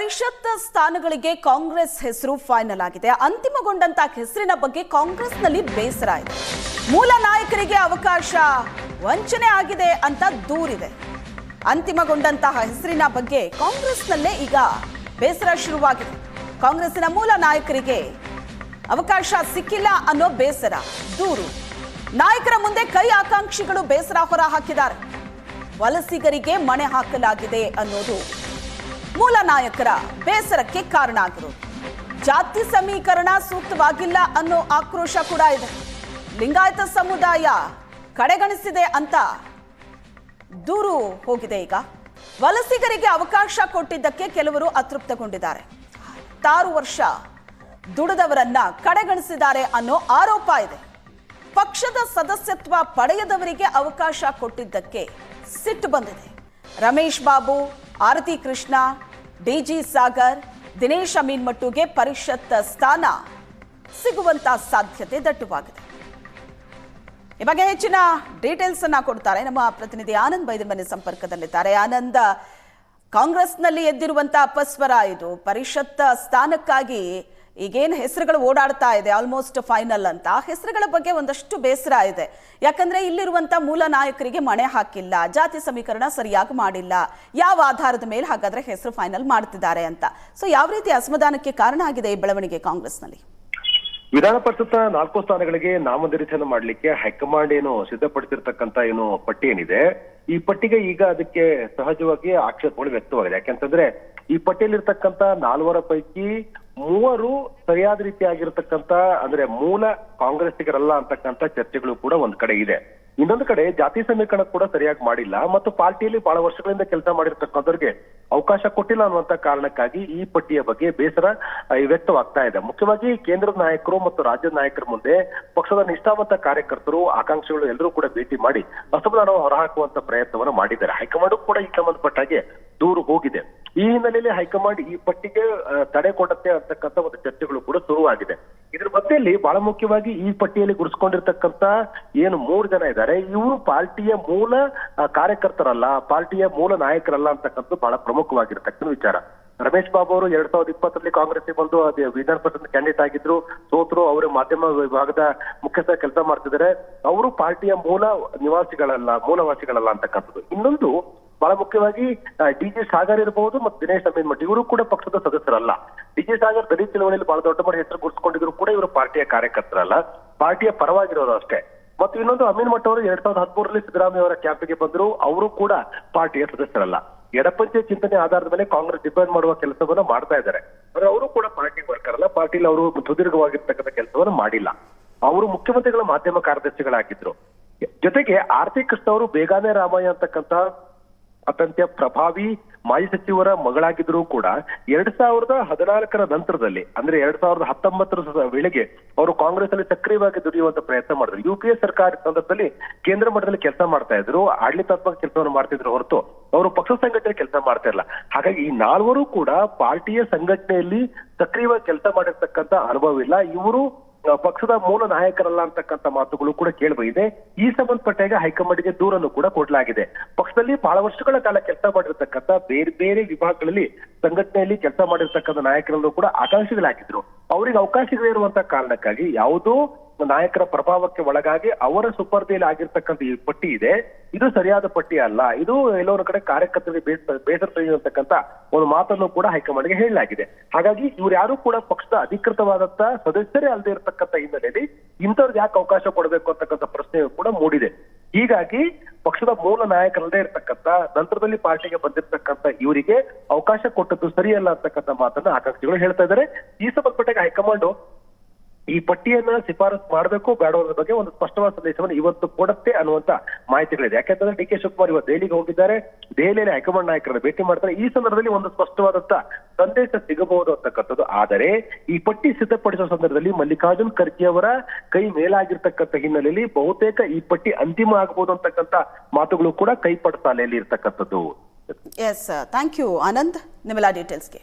ಪರಿಷತ್ ಸ್ಥಾನಗಳಿಗೆ ಕಾಂಗ್ರೆಸ್ ಹೆಸರು ಫೈನಲ್ ಆಗಿದೆ. ಅಂತಿಮಗೊಂಡಂತ ಹೆಸರಿನ ಬಗ್ಗೆ ಕಾಂಗ್ರೆಸ್ನಲ್ಲಿ ಬೇಸರ ಇದೆ. ಮೂಲ ನಾಯಕರಿಗೆ ಅವಕಾಶ ವಂಚನೆ ಆಗಿದೆ ಅಂತ ದೂರಿದೆ. ಅಂತಿಮಗೊಂಡಂತಹ ಹೆಸರಿನ ಬಗ್ಗೆ ಕಾಂಗ್ರೆಸ್ನಲ್ಲೇ ಈಗ ಬೇಸರ ಶುರುವಾಗಿದೆ. ಕಾಂಗ್ರೆಸ್ನ ಮೂಲ ನಾಯಕರಿಗೆ ಅವಕಾಶ ಸಿಕ್ಕಿಲ್ಲ ಅನ್ನೋ ಬೇಸರ, ದೂರು. ನಾಯಕರ ಮುಂದೆ ಕೈ ಆಕಾಂಕ್ಷಿಗಳು ಬೇಸರ ಹೊರ ಹಾಕಿದ್ದಾರೆ. ವಲಸಿಗರಿಗೆ ಮಣೆ ಹಾಕಲಾಗಿದೆ ಅನ್ನೋದು ಮೂಲ ನಾಯಕರ ಬೇಸರಕ್ಕೆ ಕಾರಣ ಆಗಿರೋದು ಜಾತಿ ಸಮೀಕರಣ ಸೂಕ್ತವಾಗಿಲ್ಲ ಅನ್ನೋ ಆಕ್ರೋಶ ಕೂಡ ಇದೆ. ಲಿಂಗಾಯತ ಸಮುದಾಯ ಕಡೆಗಣಿಸಿದೆ ಅಂತ ದೂರು ಹೋಗಿದೆ ಈಗ. ವಲಸಿಗರಿಗೆ ಅವಕಾಶ ಕೊಟ್ಟಿದ್ದಕ್ಕೆ ಕೆಲವರು ಅತೃಪ್ತಗೊಂಡಿದ್ದಾರೆ. ತಾರು ವರ್ಷ ದುಡಿದವರನ್ನ ಕಡೆಗಣಿಸಿದ್ದಾರೆ ಅನ್ನೋ ಆರೋಪ ಇದೆ. ಪಕ್ಷದ ಸದಸ್ಯತ್ವ ಪಡೆಯದವರಿಗೆ ಅವಕಾಶ ಕೊಟ್ಟಿದ್ದಕ್ಕೆ ಸಿಟ್ಟು ಬಂದಿದೆ. ರಮೇಶ್ ಬಾಬು, ಆರತಿ ಕೃಷ್ಣ ಡಿಜಿ ಸಾಗರ್, ದಿನೇಶ್ ಅಮೀನ್ ಮಟ್ಟುಗೆ ಪರಿಷತ್ ಸ್ಥಾನ. ಸಿಗುವಂತ ಸಾಧ್ಯತೆ ದಟ್ಟವಾಗಿದೆ. ಈ ಬಗ್ಗೆ ಹೆಚ್ಚಿನ ಡೀಟೇಲ್ಸ್ ಅನ್ನ ಕೊಡ್ತಾರೆ ನಮ್ಮ ಪ್ರತಿನಿಧಿ ಆನಂದ್ ಬೈದಮನೆ ಸಂಪರ್ಕದಲ್ಲಿದ್ದಾರೆ. ಆನಂದ್, ಕಾಂಗ್ರೆಸ್ನಲ್ಲಿ ಎದ್ದಿರುವಂತಹ ಅಪಸ್ವರ ಇದು. ಪರಿಷತ್ ಸ್ಥಾನಕ್ಕಾಗಿ ಈಗೇನು ಹೆಸರುಗಳು ಓಡಾಡ್ತಾ ಇದೆ ಆಲ್ಮೋಸ್ಟ್ ಫೈನಲ್ ಅಂತ. ಹೆಸರುಗಳ ಬಗ್ಗೆ ಒಂದಷ್ಟು ಬೇಸರ ಇದೆ. ಯಾಕಂದ್ರೆ ಇಲ್ಲಿರುವಂತ ಮೂಲ ನಾಯಕರಿಗೆ ಮಣೆ ಹಾಕಿಲ್ಲ, ಜಾತಿ ಸಮೀಕರಣ ಸರಿಯಾಗಿ ಮಾಡಿಲ್ಲ. ಯಾವ ಆಧಾರದ ಮೇಲೆ ಹಾಗಾದ್ರೆ ಹೆಸರು ಫೈನಲ್ ಮಾಡ್ತಿದ್ದಾರೆ ಅಂತ. ಸೊ ಯಾವ ರೀತಿ ಅಸಮಾಧಾನಕ್ಕೆ ಕಾರಣ ಆಗಿದೆ ಈ ಬೆಳವಣಿಗೆ ಕಾಂಗ್ರೆಸ್ನಲ್ಲಿ? ವಿಧಾನ ಪರಿಷತ್ ನಾಲ್ಕು ಸ್ಥಾನಗಳಿಗೆ ನಾಮನಿರ್ದೇಶನ ಮಾಡಲಿಕ್ಕೆ ಹೈಕಮಾಂಡ್ ಏನು ಸಿದ್ಧಪಡಿಸಿರ್ತಕ್ಕಂತ ಏನು ಪಟ್ಟಿ ಏನಿದೆ, ಈ ಪಟ್ಟಿಗೆ ಈಗ ಅದಕ್ಕೆ ಸಹಜವಾಗಿ ಆಕ್ಷೇಪಗಳು ವ್ಯಕ್ತವಾಗಿದೆ. ಯಾಕೆಂತಂದ್ರೆ ಈ ಪಟ್ಟಿಯಲ್ಲಿರ್ತಕ್ಕಂತ ನಾಲ್ವರ ಪೈಕಿ ಮೂವರು ಸರಿಯಾದ ರೀತಿಯಾಗಿರ್ತಕ್ಕಂತ, ಅಂದ್ರೆ ಮೂಲ ಕಾಂಗ್ರೆಸ್ಸಿಗರಲ್ಲ ಅಂತಕ್ಕಂತ ಚರ್ಚೆಗಳು ಕೂಡ ಒಂದ್ ಕಡೆ ಇದೆ. ಇನ್ನೊಂದು ಕಡೆ ಜಾತಿ ಸಮೀಕರಣ ಕೂಡ ಸರಿಯಾಗಿ ಮಾಡಿಲ್ಲ, ಮತ್ತು ಪಾರ್ಟಿಯಲ್ಲಿ ಬಹಳ ವರ್ಷಗಳಿಂದ ಕೆಲಸ ಮಾಡಿರ್ತಕ್ಕಂಥವ್ರಿಗೆ ಅವಕಾಶ ಕೊಟ್ಟಿಲ್ಲ ಅನ್ನುವಂತ ಕಾರಣಕ್ಕಾಗಿ ಈ ಪಟ್ಟಿಯ ಬಗ್ಗೆ ಬೇಸರ ವ್ಯಕ್ತವಾಗ್ತಾ ಇದೆ. ಮುಖ್ಯವಾಗಿ ಕೇಂದ್ರದ ನಾಯಕರು ಮತ್ತು ರಾಜ್ಯದ ನಾಯಕರ ಮುಂದೆ ಪಕ್ಷದ ನಿಷ್ಠಾವಂತ ಕಾರ್ಯಕರ್ತರು, ಆಕಾಂಕ್ಷಿಗಳು ಎಲ್ಲರೂ ಕೂಡ ಭೇಟಿ ಮಾಡಿ ಅಸಮಾಧಾನ ಹೊರಹಾಕುವಂತ ಪ್ರಯತ್ನವನ್ನು ಮಾಡಿದ್ದಾರೆ. ಹೈಕಮಾಂಡ್ ಕೂಡ ಈ ಸಂಬಂಧಪಟ್ಟ ಹಾಗೆ ದೂರು ಹೋಗಿದೆ. ಈ ಹಿನ್ನೆಲೆಯಲ್ಲಿ ಹೈಕಮಾಂಡ್ ಈ ಪಟ್ಟಿಗೆ ತಡೆ ಕೊಡತ್ತೆ ಅಂತಕ್ಕಂಥ ಒಂದು ಚರ್ಚೆಗಳು ಕೂಡ ಶುರುವಾಗಿದೆ. ಇದ್ರ ಮಧ್ಯೆಯಲ್ಲಿ ಬಹಳ ಮುಖ್ಯವಾಗಿ ಈ ಪಟ್ಟಿಯಲ್ಲಿ ಗುರುಸ್ಕೊಂಡಿರ್ತಕ್ಕಂತ ಏನು ಮೂರು ಜನ ಇದ್ದಾರೆ. ಇವರು ಪಾರ್ಟಿಯ ಮೂಲ ಕಾರ್ಯಕರ್ತರಲ್ಲ, ಪಾರ್ಟಿಯ ಮೂಲ ನಾಯಕರಲ್ಲ ಅಂತಕ್ಕಂಥದ್ದು ಬಹಳ ಪ್ರಮುಖವಾಗಿರ್ತಕ್ಕಂಥ ವಿಚಾರ. ರಮೇಶ್ ಬಾಬು ಅವರು ಎರಡ್ ಸಾವಿರದ ಇಪ್ಪತ್ತರಲ್ಲಿ ಕಾಂಗ್ರೆಸ್ಗೆ ಬಂದು, ಅದೇ ವಿಧಾನ ಪರಿಷತ್ ಕ್ಯಾಂಡಿಡೇಟ್ ಆಗಿದ್ರು. ಸೋತರು ಅವರು ಮಾಧ್ಯಮ ವಿಭಾಗದ ಮುಖ್ಯಸ್ಥ ಕೆಲಸ ಮಾಡ್ತಿದ್ದಾರೆ. ಅವರು ಪಾರ್ಟಿಯ ಮೂಲ ನಿವಾಸಿಗಳಲ್ಲ, ಮೂಲವಾಸಿಗಳಲ್ಲ ಅಂತಕ್ಕಂಥದ್ದು. ಇನ್ನೊಂದು ಬಹಳ ಮುಖ್ಯವಾಗಿ ಡಿ ಜೆ ಸಾಗರ್ ಇರಬಹುದು ಮತ್ತು ದಿನೇಶ್ ಅಮೀನ್ ಮಠ, ಇವರು ಕೂಡ ಪಕ್ಷದ ಸದಸ್ಯರಲ್ಲ. ಡಿ ಜೆ ಸಾಗರ್ ದಲಿತ ಚಳವಳಿಯಲ್ಲಿ ಬಹಳ ದೊಡ್ಡ ಮಟ್ಟ ಹೆಸರು ಗುರುತಿಸಿಕೊಂಡಿದ್ರು ಕೂಡ ಇವರು ಪಾರ್ಟಿಯ ಕಾರ್ಯಕರ್ತರಲ್ಲ. ಪಾರ್ಟಿಯ ಪರವಾಗಿರೋರು ಅಷ್ಟೇ. ಮತ್ತು ಇನ್ನೊಂದು ಅಮೀನ್ ಮಠ ಅವರು ಎರಡ್ ಸಾವಿರದ ಹದಿಮೂರರಲ್ಲಿ ಸಿದ್ದರಾಮಯ್ಯ ಅವರ ಕ್ಯಾಂಪಿಗೆ ಬಂದರು. ಅವರು ಕೂಡ ಪಾರ್ಟಿಯ ಸದಸ್ಯರಲ್ಲ. ಎಡಪಂಚೆ ಚಿಂತನೆ ಆಧಾರದ ಮೇಲೆ ಕಾಂಗ್ರೆಸ್ ಡಿಪೆಂಡ್ ಮಾಡುವ ಕೆಲಸವನ್ನ ಮಾಡ್ತಾ ಇದ್ದಾರೆ. ಆದ್ರೆ ಅವರು ಕೂಡ ಪಾರ್ಟಿ ವರ್ಕರ್ ಅಲ್ಲ ಪಾರ್ಟಿಲಿ ಅವರು ಸುದೀರ್ಘವಾಗಿರ್ತಕ್ಕಂಥ ಕೆಲಸವನ್ನು ಮಾಡಿಲ್ಲ. ಅವರು ಮುಖ್ಯಮಂತ್ರಿಗಳ ಮಾಧ್ಯಮ ಕಾರ್ಯದರ್ಶಿಗಳಾಗಿದ್ರು. ಜೊತೆಗೆ ಆರ್ತಿ ಕೃಷ್ಣ ಅವರು ಬೇಗಾನೆ ರಾಮಯ್ಯ ಅಂತಕ್ಕಂಥ ಅತ್ಯಂತ ಪ್ರಭಾವಿ ಮಾಜಿ ಸಚಿವರ ಮಗಳಾಗಿದ್ರು ಕೂಡ ಎರಡ್ ಸಾವಿರದ ಹದಿನಾಲ್ಕರ ನಂತರದಲ್ಲಿ, ಅಂದ್ರೆ ಎರಡ್ ಸಾವಿರದ ಹತ್ತೊಂಬತ್ತರ ವೇಳೆಗೆ ಅವರು ಕಾಂಗ್ರೆಸ್ ಅಲ್ಲಿ ಸಕ್ರಿಯವಾಗಿ ದುಡಿಯುವಂತ ಪ್ರಯತ್ನ ಮಾಡಿದ್ರು. ಯು ಪಿ ಸರ್ಕಾರ ಸಂದರ್ಭದಲ್ಲಿ ಕೇಂದ್ರ ಮಟ್ಟದಲ್ಲಿ ಕೆಲಸ ಮಾಡ್ತಾ ಇದ್ರು. ಆಡಳಿತಾತ್ಮಕ ಕೆಲಸವನ್ನು ಮಾಡ್ತಿದ್ರು ಹೊರತು ಅವರು ಪಕ್ಷ ಸಂಘಟನೆ ಕೆಲಸ ಮಾಡ್ತಾ ಇಲ್ಲ ಹಾಗಾಗಿ ಈ ನಾಲ್ವರು ಕೂಡ ಪಾರ್ಟಿಯ ಸಂಘಟನೆಯಲ್ಲಿ ಸಕ್ರಿಯವಾಗಿ ಕೆಲಸ ಮಾಡಿರ್ತಕ್ಕಂತ ಅನುಭವ ಇಲ್ಲ ಇವರು ಪಕ್ಷದ ಮೂಲ ನಾಯಕರಲ್ಲ ಅಂತಕ್ಕಂಥ ಮಾತುಗಳು ಕೂಡ ಕೇಳಬಂದಿದೆ ಈ ಸಂಬಂಧಪಟ್ಟಾಗ ಹೈಕಮಾಂಡ್ಗೆ ದೂರನ್ನು ಕೂಡ ಕೊಡಲಾಗಿದೆ. ಪಕ್ಷದಲ್ಲಿ ಬಹಳ ವರ್ಷಗಳ ಕಾಲ ಕೆಲಸ ಮಾಡಿರ್ತಕ್ಕಂಥ ಬೇರೆ ಬೇರೆ ವಿಭಾಗಗಳಲ್ಲಿ ಸಂಘಟನೆಯಲ್ಲಿ ಕೆಲಸ ಮಾಡಿರ್ತಕ್ಕಂಥ ನಾಯಕರಲ್ಲೂ ಕೂಡ ಆಕಾಂಕ್ಷಿಗಳಾಗಿದ್ರು. ಅವರಿಗೆ ಅವಕಾಶಗಳಿರುವಂತ ಕಾರಣಕ್ಕಾಗಿ ಯಾವುದೋ ನಾಯಕರ ಪ್ರಭಾವಕ್ಕೆ ಒಳಗಾಗಿ ಅವರ ಸುಪರ್ದಿಯಲ್ಲಿ ಆಗಿರ್ತಕ್ಕಂಥ ಈ ಪಟ್ಟಿ ಇದೆ. ಇದು ಸರಿಯಾದ ಪಟ್ಟಿ ಅಲ್ಲ. ಇದು ಎಲ್ಲೋ ಕಡೆ ಕಾರ್ಯಕರ್ತರಿಗೆ ಬೇಸ, ಬೇಸರ ತೆಗೆಯುವಂತಕ್ಕಂಥ ಒಂದು ಮಾತನ್ನು ಕೂಡ ಹೈಕಮಾಂಡ್ಗೆ ಹೇಳಲಾಗಿದೆ. ಹಾಗಾಗಿ ಇವ್ರು ಯಾರು ಕೂಡ ಪಕ್ಷದ ಅಧಿಕೃತವಾದಂತ ಸದಸ್ಯರೇ ಅಲ್ಲದೆ ಇರತಕ್ಕಂಥ ಹಿನ್ನೆಲೆಯಲ್ಲಿ ಇಂಥವ್ರಿಗೆ ಯಾಕೆ ಅವಕಾಶ ಕೊಡಬೇಕು ಅಂತಕ್ಕಂಥ ಪ್ರಶ್ನೆಯು ಕೂಡ ಮೂಡಿದೆ. ಹೀಗಾಗಿ ಪಕ್ಷದ ಮೂಲ ನಾಯಕರಲ್ಲದೆ ಇರತಕ್ಕಂತ ನಂತರದಲ್ಲಿ ಪಾರ್ಟಿಗೆ ಬಂದಿರತಕ್ಕಂತ ಇವರಿಗೆ ಅವಕಾಶ ಕೊಟ್ಟದ್ದು ಸರಿಯಲ್ಲ ಅಂತಕ್ಕಂಥ ಮಾತನ್ನ ಆಕಾಂಕ್ಷಿಗಳು ಹೇಳ್ತಾ ಇದ್ದಾರೆ. ಈ ಸಂಬಂಧಪಟ್ಟಾಗ ಹೈಕಮಾಂಡ್ ಈ ಪಟ್ಟಿಯನ್ನ ಶಿಫಾರಸು ಮಾಡಬೇಕು ಬೇಡ ಅನ್ನೋದ್ರ ಬಗ್ಗೆ ಒಂದು ಸ್ಪಷ್ಟವಾದ ಸಂದೇಶವನ್ನು ಇವತ್ತು ಕೊಡುತ್ತೆ ಅನ್ನುವಂತ ಮಾಹಿತಿಗಳಿದೆ. ಯಾಕೆಂತಂದ್ರೆ ಡಿ ಕೆ ಶಿವಕುಮಾರ್ ಇವತ್ತು ದೆಹಲಿಗೆ ಹೋಗಿದ್ದಾರೆ. ದೆಹಲಿಯಲ್ಲಿ ಹೈಕಮಾಂಡ್ ನಾಯಕರನ್ನ ಭೇಟಿ ಮಾಡ್ತಾರೆ. ಈ ಸಂದರ್ಭದಲ್ಲಿ ಒಂದು ಸ್ಪಷ್ಟವಾದಂತ ಸಂದೇಶ ಸಿಗಬಹುದು ಅಂತಕ್ಕಂಥದ್ದು. ಆದರೆ ಈ ಪಟ್ಟಿ ಸಿದ್ಧಪಡಿಸುವ ಸಂದರ್ಭದಲ್ಲಿ ಮಲ್ಲಿಕಾರ್ಜುನ್ ಖರ್ಗೆ ಅವರ ಕೈ ಮೇಲಾಗಿರ್ತಕ್ಕಂಥ ಹಿನ್ನೆಲೆಯಲ್ಲಿ ಬಹುತೇಕ ಈ ಪಟ್ಟಿ ಅಂತಿಮ ಆಗಬಹುದು ಅಂತಕ್ಕಂಥ ಮಾತುಗಳು ಕೂಡ ಕೈ ಪಡ್ತಾಲೆಯಲ್ಲಿ ಇರ್ತಕ್ಕಂಥದ್ದು. Yes thank you Anand. ನಿಮ್ಮೆಲ್ಲ ಡೀಟೇಲ್ಸ್ಗೆ